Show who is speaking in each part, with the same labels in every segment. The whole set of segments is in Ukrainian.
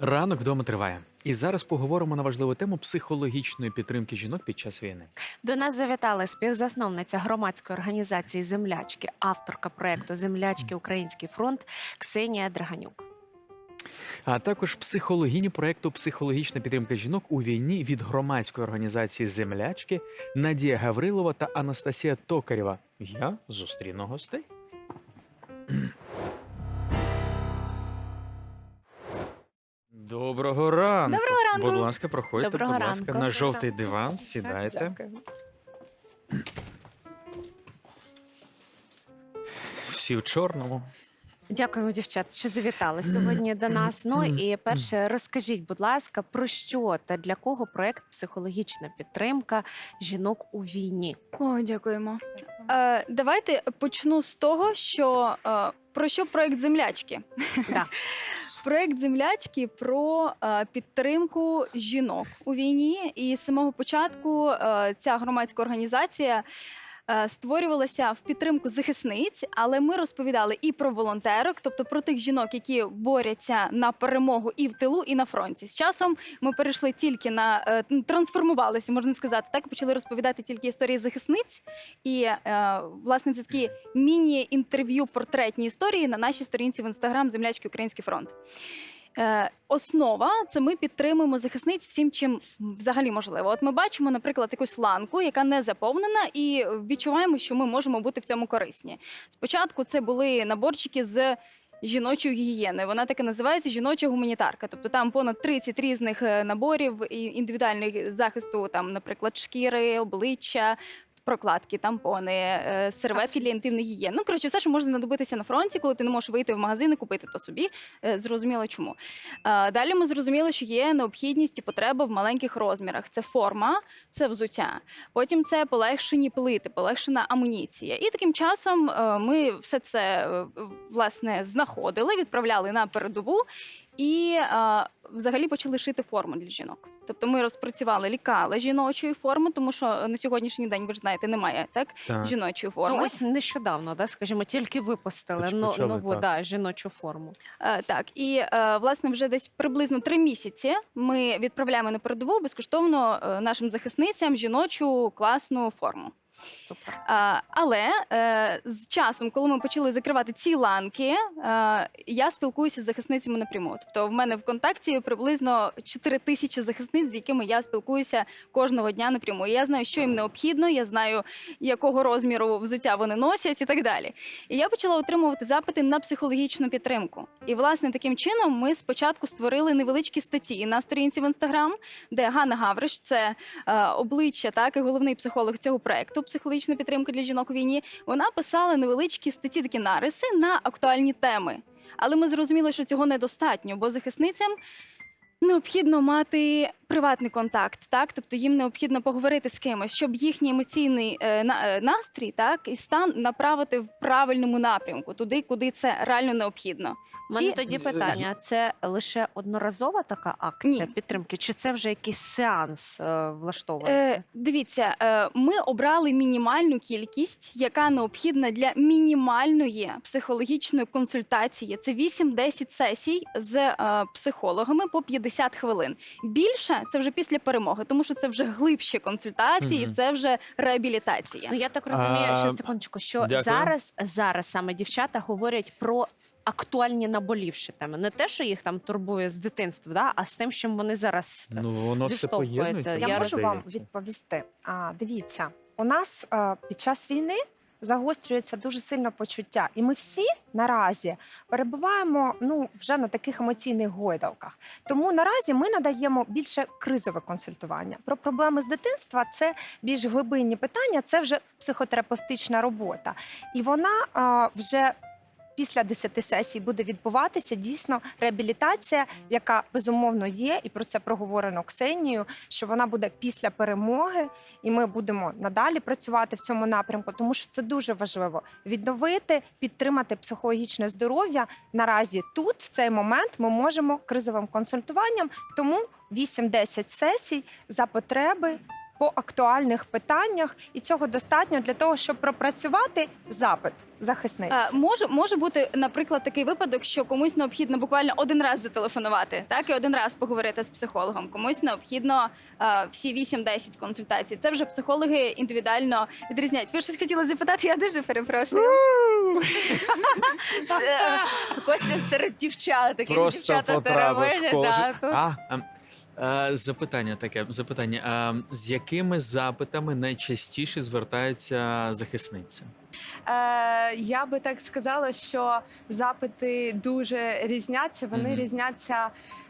Speaker 1: Ранок вдома триває. І зараз поговоримо на важливу тему психологічної підтримки жінок під час війни.
Speaker 2: До нас завітала співзасновниця громадської організації Землячки, авторка проекту Землячки Український фронт Ксенія Драганюк.
Speaker 1: А також психологині проекту Психологічна підтримка жінок у війні від громадської організації Землячки Надія Гаврилова та Анастасія Токарєва. Я зустріну гостей. Доброго ранку.
Speaker 2: Доброго ранку.
Speaker 1: Будь ласка, проходьте,
Speaker 2: Доброго
Speaker 1: будь ласка,
Speaker 2: ранку.
Speaker 1: на жовтий диван. Сідайте.
Speaker 3: Дякую.
Speaker 1: Всі в чорному.
Speaker 2: Дякуємо, дівчат, що завітали сьогодні до нас. Ну і перше, розкажіть, будь ласка, про що та для кого проект психологічна підтримка жінок у війні?
Speaker 3: О, дякуємо. Е, давайте почну з того, що е, про що проект землячки.
Speaker 2: Да.
Speaker 3: Проект землячки про е, підтримку жінок у війні. І з самого початку е, ця громадська організація. Е, Створювалася в підтримку захисниць, але ми розповідали і про волонтерок, тобто про тих жінок, які борються на перемогу і в тилу, і на фронті. З часом ми перейшли тільки на е, трансформувалися, можна сказати, так почали розповідати тільки історії захисниць. І е, власне це такі міні-інтерв'ю портретні історії на нашій сторінці в інстаграм Землячки Український фронт. Е, основа це ми підтримуємо захисниць всім, чим взагалі можливо. От ми бачимо, наприклад, якусь ланку, яка не заповнена, і відчуваємо, що ми можемо бути в цьому корисні. Спочатку це були наборчики з. Жіночої гігієни, вона так і називається жіноча гуманітарка. Тобто там понад 30 різних е, наборів і індивідуальних захисту, там, наприклад, шкіри, обличчя, прокладки, тампони, е, серветки для інтимної гігієни. Ну коротше, все, що може знадобитися на фронті, коли ти не можеш вийти в магазин і купити то собі. Е, Зрозуміло, чому. Е, Далі ми зрозуміли, що є необхідність і потреба в маленьких розмірах. Це форма, це взуття. Потім це полегшені плити, полегшена амуніція. І таким часом ми все це власне знаходили, відправляли на передову. І е, взагалі почали шити форму для жінок. Тобто ми розпрацювали лікали жіночої форми, тому що на сьогоднішній день ви ж знаєте, немає так
Speaker 1: Так.
Speaker 3: жіночої форми.
Speaker 2: Ну, ось нещодавно, да, скажімо, тільки випустили
Speaker 1: Поч-
Speaker 2: но-
Speaker 1: почали,
Speaker 2: нову
Speaker 1: так.
Speaker 2: да, жіночу форму.
Speaker 3: Е, так, і е, власне вже десь приблизно три місяці ми відправляємо на передову безкоштовно е, нашим захисницям жіночу класну форму. Але е, з часом, коли ми почали закривати ці ланки, е, я спілкуюся з захисницями напряму. Тобто в мене в контакті приблизно 4 тисячі захисниць, з якими я спілкуюся кожного дня напряму. Я знаю, що їм необхідно, я знаю, якого розміру взуття вони носять і так далі. І я почала отримувати запити на психологічну підтримку. І власне таким чином ми спочатку створили невеличкі статті на сторінці в інстаграм, де Ганна Гавриш, це е, обличчя, так і головний психолог цього проекту психологічна підтримка для жінок у війні. Вона писала невеличкі статті, такі нариси на актуальні теми. Але ми зрозуміли, що цього недостатньо, бо захисницям необхідно мати приватний контакт, так тобто їм необхідно поговорити з кимось, щоб їхній емоційний е, на- е, настрій, так і стан направити в правильному напрямку, туди, куди це реально необхідно.
Speaker 2: У мене
Speaker 3: І-
Speaker 2: тоді питання: це лише одноразова така акція
Speaker 3: Ні.
Speaker 2: підтримки, чи це вже якийсь сеанс е, влаштовується?
Speaker 3: Е, дивіться, е, ми обрали мінімальну кількість, яка необхідна для мінімальної психологічної консультації. Це 8-10 сесій з е, психологами по 50 хвилин. Більше це вже після перемоги, тому що це вже глибші консультації,
Speaker 1: Мгм.
Speaker 3: це вже реабілітація.
Speaker 2: Ну я так розумію,
Speaker 1: А,
Speaker 2: ще секундочку, що
Speaker 1: дякую.
Speaker 2: зараз зараз саме дівчата говорять про актуальні наболівші теми, не те, що їх там турбує з дитинства, да, а з тим, з чим вони зараз
Speaker 1: Ну, воно все
Speaker 2: Зіштовхується.
Speaker 1: поєднується.
Speaker 2: Я
Speaker 4: Я
Speaker 1: мені
Speaker 4: можу вам
Speaker 1: здається.
Speaker 4: відповісти. А, дивіться, у нас е, під час війни загострюється дуже сильно почуття, і ми всі наразі перебуваємо ну вже на таких емоційних гойдалках. Тому наразі ми надаємо більше кризове консультування. Про проблеми з дитинства це більш глибинні питання, це вже психотерапевтична робота, і вона е, вже. Після 10 сесій буде відбуватися дійсно реабілітація, яка безумовно є, і про це проговорено Ксенією, що вона буде після перемоги, і ми будемо надалі працювати в цьому напрямку, тому що це дуже важливо відновити, підтримати психологічне здоров'я. Наразі тут, в цей момент, ми можемо кризовим консультуванням. Тому 8-10 сесій за потреби по актуальних питаннях, і цього достатньо для того, щоб пропрацювати запит захисниці.
Speaker 3: Е, Може, може бути, наприклад, такий випадок, що комусь необхідно буквально один раз зателефонувати, так і один раз поговорити з психологом. Комусь необхідно е, всі 8-10 консультацій. Це вже психологи індивідуально відрізняють. Ви щось хотіли запитати? Я дуже перепрошую.
Speaker 2: Костя серед дівчат, таких дівчата
Speaker 1: потрапив А, е, запитання таке. Запитання. ем, з якими запитами найчастіше звертаються захисниці?
Speaker 5: Е, я би так сказала, що запити дуже різняться. Вони
Speaker 1: Мгм.
Speaker 5: різняться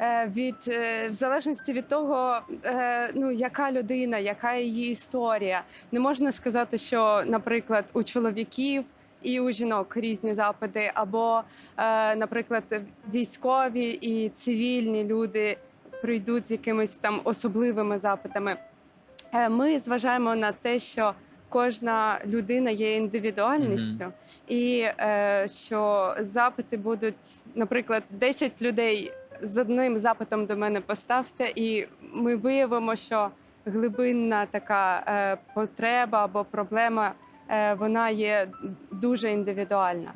Speaker 5: е, від е, в залежності від того, е, ну яка людина, яка її історія. Не можна сказати, що, наприклад, у чоловіків. І у жінок різні запити, або, е, наприклад, військові і цивільні люди прийдуть з якимись там особливими запитами. Е, Ми зважаємо на те, що кожна людина є індивідуальністю, і е, що запити будуть, наприклад, 10 людей з одним запитом до мене поставте, і ми виявимо, що глибинна така е, потреба або проблема. е, Вона є дуже індивідуальна.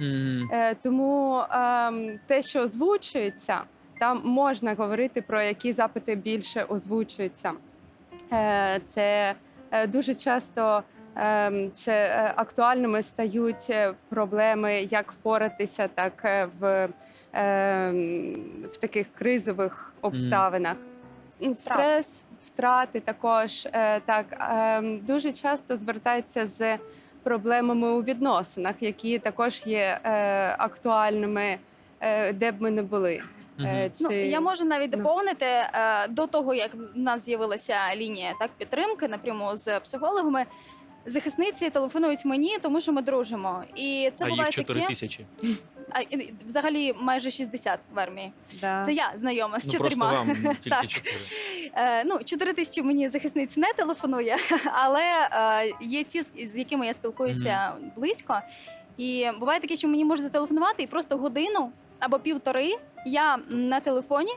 Speaker 5: Е, Тому ем, те, що озвучується, там можна говорити про які запити більше озвучуються. Е, Це е, дуже часто ем, це е, актуальними стають проблеми, як впоратися, так в, ем, в таких кризових обставинах. Стрес, втрати також так ем, дуже часто звертаються з проблемами у відносинах, які також є актуальними, де б ми не були. Е,
Speaker 1: мгм.
Speaker 3: Ну, я можу навіть
Speaker 5: Ну.
Speaker 3: доповнити е, до того, як в нас з'явилася лінія так підтримки напряму з психологами. Захисниці телефонують мені, тому що ми дружимо. І це
Speaker 1: а їх 4
Speaker 3: таке.
Speaker 1: тисячі.
Speaker 3: А, і- взагалі майже 60 в армії.
Speaker 2: Да.
Speaker 3: Це я знайома з
Speaker 1: Ну просто
Speaker 3: чотирма.
Speaker 1: вам тільки
Speaker 3: Так.
Speaker 1: 4.
Speaker 3: Е, ну, 4 тисячі мені захисниць не телефонує, але е, є ті, з з якими я спілкуюся близько. І буває таке, що мені можуть зателефонувати і просто годину або півтори я на телефоні.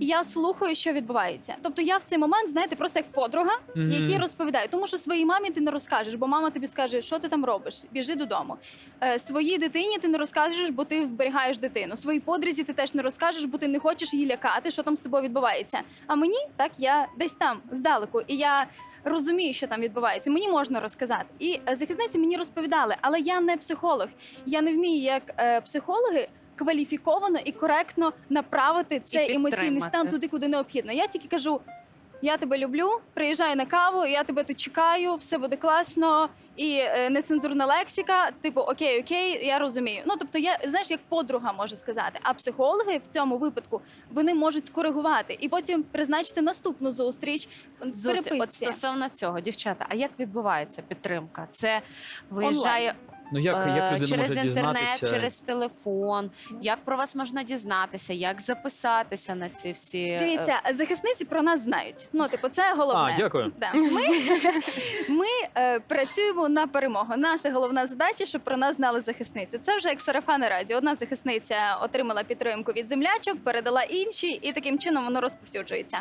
Speaker 3: І я слухаю, що відбувається. Тобто я в цей момент, знаєте, просто як подруга, які розповідають. Тому що своїй мамі ти не розкажеш, бо мама тобі скаже, що ти там робиш, біжи додому. Е, своїй дитині ти не розкажеш, бо ти вберігаєш дитину. Своїй подрузі ти теж не розкажеш, бо ти не хочеш її лякати, що там з тобою відбувається. А мені так я десь там здалеку, і я розумію, що там відбувається. Мені можна розказати. І е, захисниці мені розповідали, але я не психолог. Я не вмію як е, психологи. Кваліфіковано і коректно направити цей емоційний стан туди, куди необхідно. Я тільки кажу: я тебе люблю, приїжджай на каву, я тебе тут чекаю, все буде класно. І е, нецензурна лексика, типу окей, окей, я розумію. Ну тобто, я знаєш, як подруга може сказати. А психологи в цьому випадку вони можуть скоригувати і потім призначити наступну зустріч
Speaker 2: Зустріч. От стосовно цього, дівчата, а як відбувається підтримка? Це виїжджає
Speaker 1: Ну як,
Speaker 2: е,
Speaker 1: як людина
Speaker 2: через
Speaker 1: може
Speaker 2: інтернет,
Speaker 1: дізнатися?
Speaker 2: через телефон. Як про вас можна дізнатися? Як записатися на ці всі е,
Speaker 3: Дивіться, захисниці про нас знають. Ну, типу, це головне.
Speaker 1: А, дякую.
Speaker 3: Да. Ми, ми е, працюємо на перемогу. Наша головна задача, щоб про нас знали захисниці. Це вже як сарафани радіо. Одна захисниця отримала підтримку від землячок, передала іншій, і таким чином воно розповсюджується.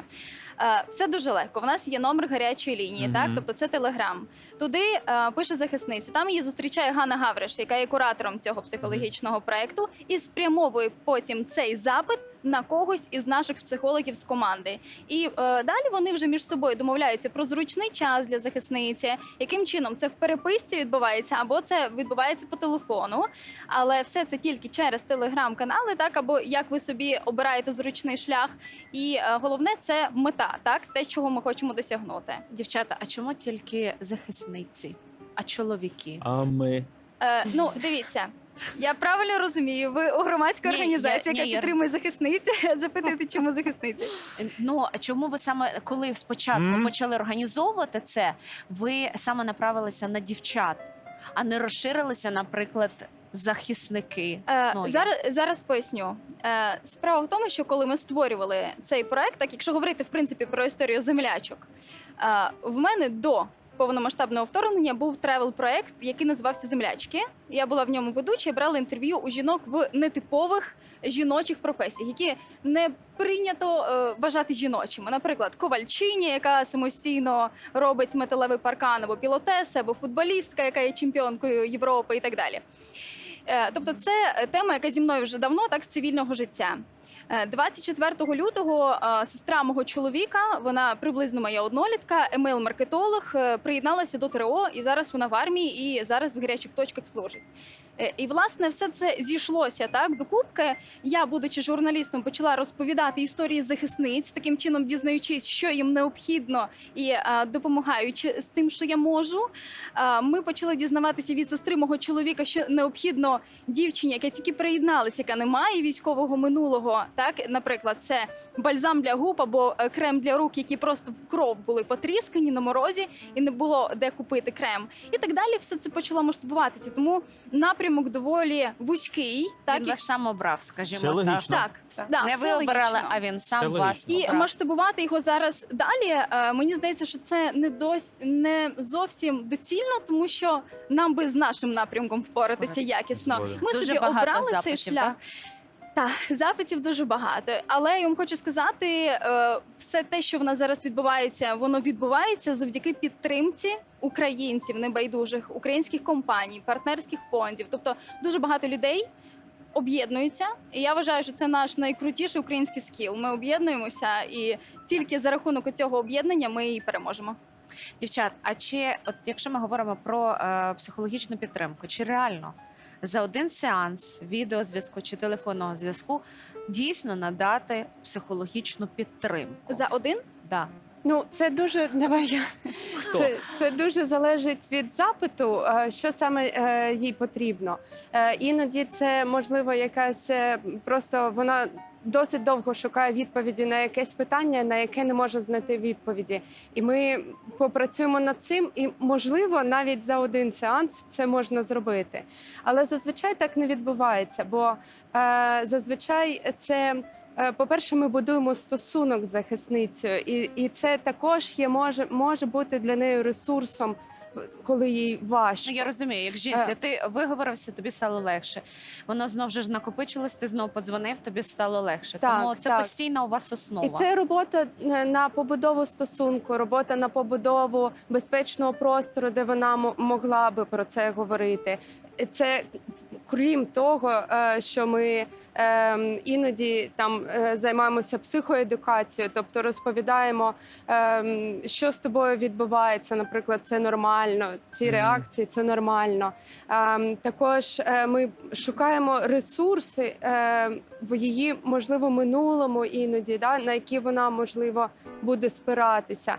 Speaker 3: Е, все дуже легко. В нас є номер гарячої лінії,
Speaker 1: Мгм.
Speaker 3: так тобто це телеграм. Туди е, пише захисниця. Там її зустрічає Ганна Гавриш, яка є куратором цього психологічного проекту, і спрямовує потім цей запит на когось із наших психологів з команди. І е, далі вони вже між собою домовляються про зручний час для захисниці, яким чином це в переписці відбувається, або це відбувається по телефону. Але все це тільки через телеграм-канали, так або як ви собі обираєте зручний шлях. І е, головне це мета, так те, чого ми хочемо досягнути.
Speaker 2: дівчата? А чому тільки захисниці? А чоловіки?
Speaker 1: А ми.
Speaker 3: Е, ну, дивіться. Я правильно розумію, ви у громадській
Speaker 2: Ні,
Speaker 3: організації,
Speaker 2: я-
Speaker 3: яка
Speaker 2: ні, я-
Speaker 3: підтримує захисниці, запитуєте, чому захисниці?
Speaker 2: Ну а чому ви саме коли спочатку
Speaker 1: Мгм.
Speaker 2: почали організовувати це, ви саме направилися на дівчат, а не розширилися, наприклад, захисники?
Speaker 3: Е,
Speaker 2: Ну, я-
Speaker 3: зараз, зараз поясню. Е, справа в тому, що коли ми створювали цей проект, так якщо говорити в принципі про історію землячок, е, в мене до повномасштабного вторгнення був тревел-проект, який називався Землячки. Я була в ньому ведуча і брала інтерв'ю у жінок в нетипових жіночих професіях, які не прийнято е, вважати жіночими. Наприклад, ковальчиня, яка самостійно робить металевий паркан, або пілотеса, або футболістка, яка є чемпіонкою Європи і так далі. Е, Тобто, це тема, яка зі мною вже давно, так з цивільного життя. Е, 24 лютого е, сестра мого чоловіка, вона приблизно моя однолітка, емейл-маркетолог, е, приєдналася до ТРО, і зараз вона в армії і зараз в гарячих точках служить. Е, І власне все це зійшлося так докупки. Я, будучи журналістом, почала розповідати історії захисниць, таким чином дізнаючись, що їм необхідно, і е, допомагаючи з тим, що я можу. Е, Ми почали дізнаватися від сестри мого чоловіка, що необхідно дівчині, яка тільки приєдналася, яка не має військового минулого. Так, наприклад, це бальзам для губ або крем для рук, які просто в кров були потріскані на морозі, і не було де купити крем. І так далі, все це почало масштабуватися. Тому напрямок доволі вузький. Так,
Speaker 2: Він вас сам обрав, скажімо
Speaker 1: Це
Speaker 2: так.
Speaker 1: логічно.
Speaker 3: так,
Speaker 4: Так.
Speaker 3: да,
Speaker 2: не ви обирали,
Speaker 3: логічно.
Speaker 2: а він сам
Speaker 1: Це
Speaker 2: вас
Speaker 1: логічно.
Speaker 3: І
Speaker 2: обрав.
Speaker 3: масштабувати його зараз далі. е, Мені здається, що це не дось не зовсім доцільно, тому що нам би з нашим напрямком впоратися
Speaker 2: Впоратися.
Speaker 3: якісно.
Speaker 1: Згоден.
Speaker 3: Ми
Speaker 2: Дуже
Speaker 3: собі
Speaker 2: багато
Speaker 3: обрали цей
Speaker 2: запитів,
Speaker 3: шлях. Так, запитів дуже багато. Але я вам хочу сказати, е, все те, що в нас зараз відбувається, воно відбувається завдяки підтримці українців небайдужих, українських компаній, партнерських фондів. Тобто дуже багато людей об'єднуються. І я вважаю, що це наш найкрутіший український скіл. Ми об'єднуємося, і тільки за рахунок цього об'єднання ми і переможемо.
Speaker 2: Дівчат, а чи от якщо ми говоримо про е, психологічну підтримку, чи реально за один сеанс відеозв'язку чи телефонного зв'язку дійсно надати психологічну підтримку?
Speaker 3: За один
Speaker 2: Да.
Speaker 5: Ну, це дуже давай я.
Speaker 1: Хто?
Speaker 5: Це, це дуже залежить від запиту, що саме е, їй потрібно. Е, Іноді це можливо якась е, просто вона досить довго шукає відповіді на якесь питання, на яке не може знайти відповіді. І ми попрацюємо над цим, і можливо, навіть за один сеанс це можна зробити. Але зазвичай так не відбувається, бо е, зазвичай це. Е, По-перше, ми будуємо стосунок з захисницею, і, і це також є може, може бути для неї ресурсом, коли їй важко.
Speaker 2: Ну я розумію, як жінці,
Speaker 5: Е.
Speaker 2: ти виговорився, тобі стало легше. Воно знов же ж накопичилось, ти знов подзвонив, тобі стало легше.
Speaker 5: Так,
Speaker 2: Тому це
Speaker 5: так.
Speaker 2: постійна у вас основа.
Speaker 5: І це робота е, на побудову стосунку, робота на побудову безпечного простору, де вона мо- могла би про це говорити. Це крім того, е, що ми е, іноді там е, займаємося психоедукацією, тобто розповідаємо, е, що з тобою відбувається. Наприклад, це нормально, ці реакції це нормально. Е, Також е, ми шукаємо ресурси в її можливо минулому іноді, да, на які вона можливо буде спиратися.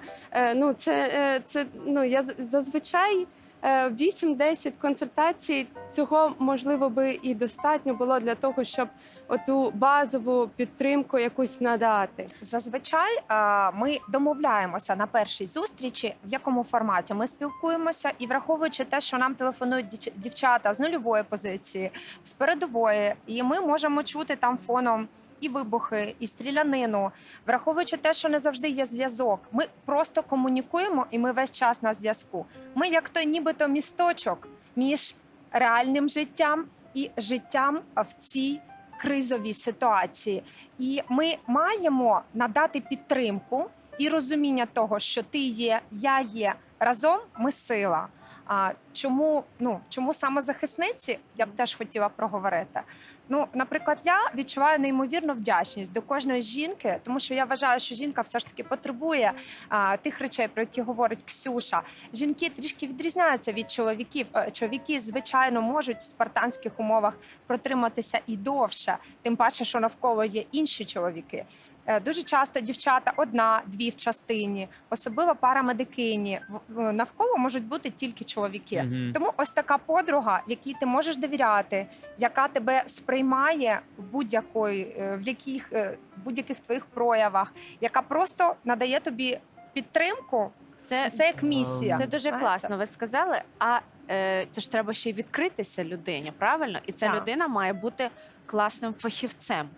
Speaker 5: Ну, це, це ну я зазвичай. Е, 8-10 консультацій цього можливо би і достатньо було для того, щоб оту базову підтримку якусь надати.
Speaker 4: Зазвичай е, ми домовляємося на першій зустрічі, в якому форматі ми спілкуємося, і враховуючи те, що нам телефонують дівчата з нульової позиції, з передової, і ми можемо чути там фоном. І вибухи, і стрілянину, враховуючи те, що не завжди є зв'язок, ми просто комунікуємо, і ми весь час на зв'язку. Ми, як той нібито місточок між реальним життям і життям в цій кризовій ситуації. І ми маємо надати підтримку і розуміння того, що ти є, я є разом. Ми сила. А чому ну чому саме захисниці? Я б теж хотіла проговорити. Ну, наприклад, я відчуваю неймовірну вдячність до кожної жінки, тому що я вважаю, що жінка все ж таки потребує а, тих речей, про які говорить Ксюша. Жінки трішки відрізняються від чоловіків. Е, Чоловіки, звичайно, можуть в спартанських умовах протриматися і довше, тим паче, що навколо є інші чоловіки. Е, Дуже часто дівчата одна-дві в частині, особливо парамедикині. Навколо можуть бути тільки чоловіки.
Speaker 1: Мгм.
Speaker 4: Тому ось така подруга, якій ти можеш довіряти, яка тебе сприймає в будь-якої е, в яких е, будь-яких твоїх проявах, яка просто надає тобі підтримку.
Speaker 2: Це,
Speaker 4: Це як місія.
Speaker 2: це дуже
Speaker 4: Знаєте?
Speaker 2: класно. Ви сказали. А е, це ж треба ще й відкритися людині, правильно? І ця
Speaker 4: Так.
Speaker 2: людина має бути класним фахівцем.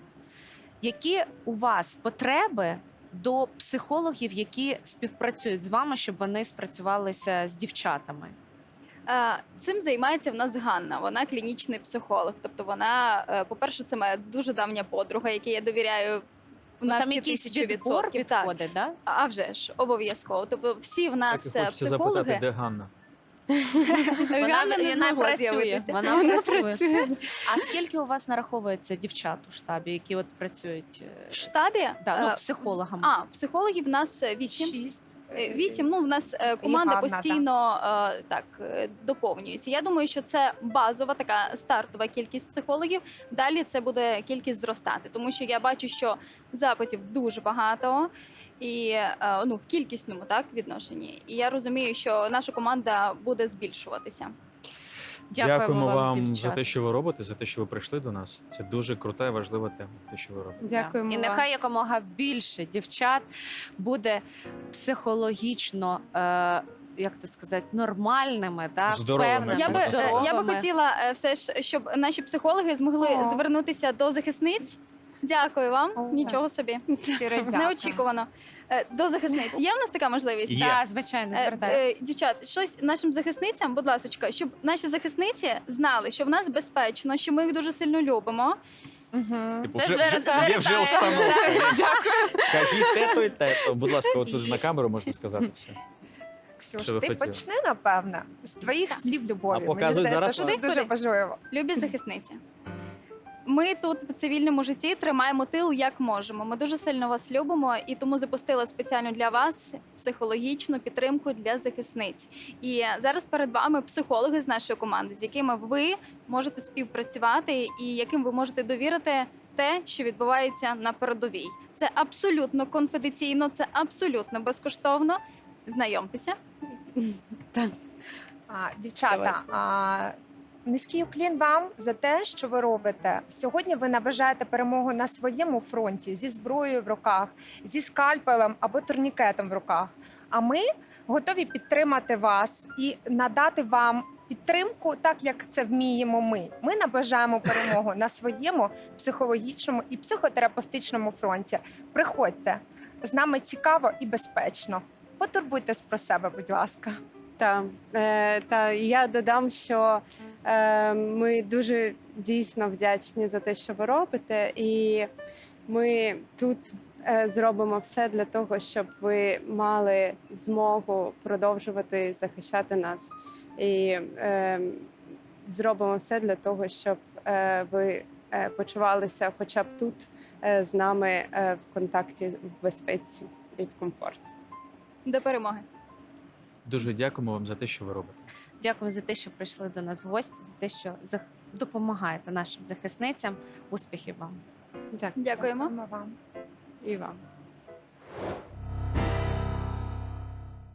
Speaker 2: Які у вас потреби до психологів, які співпрацюють з вами, щоб вони спрацювалися з дівчатами?
Speaker 3: Е, Цим займається в нас Ганна. Вона клінічний психолог. Тобто, вона, е, по-перше, це моя дуже давня подруга, якій я довіряю на
Speaker 2: Ну, там
Speaker 3: всі
Speaker 2: якийсь відбор.
Speaker 3: Так.
Speaker 2: да?
Speaker 3: А вже ж обов'язково. Тобто, всі в нас
Speaker 1: і
Speaker 3: е, психологи.
Speaker 1: запитати, де Ганна?
Speaker 3: Ганна не
Speaker 2: вона
Speaker 3: змогла
Speaker 2: працює.
Speaker 3: з'явитися.
Speaker 2: Вона,
Speaker 5: Вона
Speaker 2: працює.
Speaker 5: працює.
Speaker 2: А скільки у вас нараховується дівчат у штабі, які от працюють е,
Speaker 3: В штабі
Speaker 2: да, ну,
Speaker 3: е,
Speaker 2: психологами?
Speaker 3: А, психологів в нас е, вісім.
Speaker 2: Шість.
Speaker 3: Е, Вісім. Ну, в нас е, команда
Speaker 4: гарна,
Speaker 3: постійно е, так е, доповнюється. Я думаю, що це базова така стартова кількість психологів. Далі це буде кількість зростати, тому що я бачу, що запитів дуже багато. І е, ну в кількісному так відношенні, і я розумію, що наша команда буде збільшуватися.
Speaker 2: Дякуємо, вам,
Speaker 1: за те, що ви робите, за те, що ви прийшли до нас. Це дуже крута і важлива тема. Те, що ви робите.
Speaker 5: Дякуємо
Speaker 2: І
Speaker 5: вам.
Speaker 2: нехай якомога більше дівчат буде психологічно. Е, як то сказати, нормальними, да,
Speaker 1: Здоровими,
Speaker 2: впевненими,
Speaker 3: Я би, е, я би хотіла е, все ж, щоб наші психологи змогли
Speaker 4: О.
Speaker 3: звернутися до захисниць. Дякую вам. Нічого собі.
Speaker 4: Щиро дякую.
Speaker 3: Неочікувано. Е, До захисниць. Є в нас така можливість?
Speaker 1: Є.
Speaker 2: Так, звичайно,
Speaker 3: Е,
Speaker 2: звертаю.
Speaker 3: е, Дівчат, щось нашим захисницям, будь ласка, щоб наші захисниці знали, що в нас безпечно, що ми їх дуже сильно любимо.
Speaker 4: Мгм.
Speaker 1: Типу,
Speaker 2: Це
Speaker 1: вже,
Speaker 2: звер-
Speaker 1: вже, є вже
Speaker 2: звертаємо,
Speaker 1: установка. Кажіть тето і тето. Будь ласка, отут на камеру можна сказати все.
Speaker 4: Ксюш,
Speaker 1: Що ви
Speaker 4: ти
Speaker 1: хотіли?
Speaker 4: почни, напевно, з твоїх слів любові.
Speaker 1: А
Speaker 4: Мені здається,
Speaker 1: зараз
Speaker 4: що
Speaker 3: вас?
Speaker 4: це дуже важливо.
Speaker 3: Любі захисниці. Ми тут в цивільному житті тримаємо тил як можемо. Ми дуже сильно вас любимо і тому запустила спеціально для вас психологічну підтримку для захисниць. І зараз перед вами психологи з нашої команди, з якими ви можете співпрацювати і яким ви можете довірити те, що відбувається на передовій. Це абсолютно конфіденційно, це абсолютно безкоштовно. Знайомтеся.
Speaker 4: А, дівчата, а, низький уклін вам за те, що ви робите. Сьогодні ви наближаєте перемогу на своєму фронті зі зброєю в руках, зі скальпелем або турнікетом в руках. А ми готові підтримати вас і надати вам підтримку, так як це вміємо ми. Ми наближаємо перемогу на своєму психологічному і психотерапевтичному фронті. Приходьте з нами цікаво і безпечно. Потурбуйтесь про себе, будь ласка.
Speaker 5: Та, е, та я додам, що ми дуже дійсно вдячні за те, що ви робите, і ми тут е, зробимо все для того, щоб ви мали змогу продовжувати захищати нас. І е, зробимо все для того, щоб е, ви е, почувалися, хоча б тут е, з нами е, в контакті в безпеці і в комфорті.
Speaker 3: До перемоги.
Speaker 1: Дуже дякуємо вам за те, що ви робите.
Speaker 2: Дякую за те, що прийшли до нас в гості, за те, що допомагаєте нашим захисницям. Успіхів вам!
Speaker 5: Дякую
Speaker 3: Дякуємо.
Speaker 4: вам.
Speaker 5: і вам.